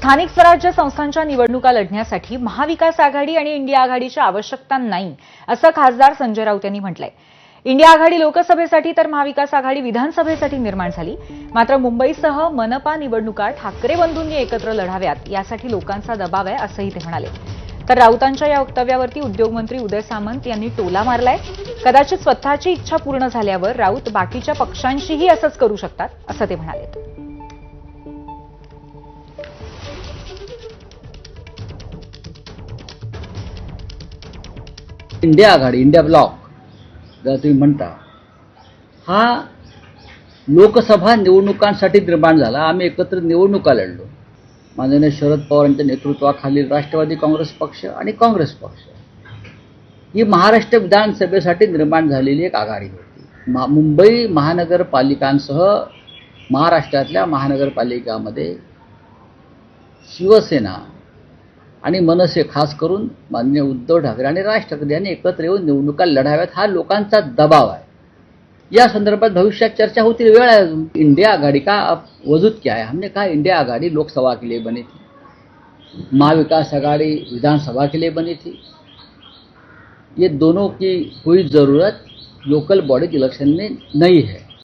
स्थानिक स्वराज्य संस्थांच्या निवडणुका लढण्यासाठी महाविकास आघाडी आणि इंडिया आघाडीची आवश्यकता नाही असं खासदार संजय राऊत यांनी म्हटलंय. इंडिया आघाडी लोकसभेसाठी तर महाविकास आघाडी विधानसभेसाठी निर्माण झाली. मात्र मुंबईसह मनपा निवडणुका ठाकरे बंधूंनी एकत्र लढाव्यात यासाठी लोकांचा दबाव आहे असंही ते म्हणाले. तर राऊतांच्या या वक्तव्यावरती उद्योगमंत्री उदय सामंत यांनी टोला मारलाय. कदाचित स्वतःची इच्छा पूर्ण झाल्यावर राऊत बाकीच्या पक्षांशीही असंच करू शकतात असं ते म्हणाले. इंडिया आघाडी इंडिया ब्लॉक जर तुम्ही म्हणता. हा लोकसभा निवडणुकांसाठी निर्माण झाला. आम्ही एकत्र निवडणुका लढलो. माननीय शरद पवारांच्या नेतृत्वाखालील राष्ट्रवादी काँग्रेस पक्ष आणि काँग्रेस पक्ष. ही महाराष्ट्र विधानसभेसाठी निर्माण झालेली एक आघाडी होती. मा मुंबई महानगरपालिकांसह महाराष्ट्रातल्या महानगरपालिकामध्ये शिवसेना आणि मनसे खास करून माननीय उद्धव ठाकरे आणि राज ठाकरे यांनी एकत्र येऊन निवडणुका लढाव्यात. हा लोकांचा दबाव आहे. या संदर्भात भविष्यात चर्चा होती वेळ आहे अजून. इंडिया आघाड़ी का अब वजूद क्या है हमने कहा इंडिया आघाड़ी लोकसभा के लिए बनी थी. महाविकास आघाड़ी विधानसभा के लिए बनी थी. ये दोनों की कोई ज़रूरत लोकल बॉडी इलेक्शन में नहीं है.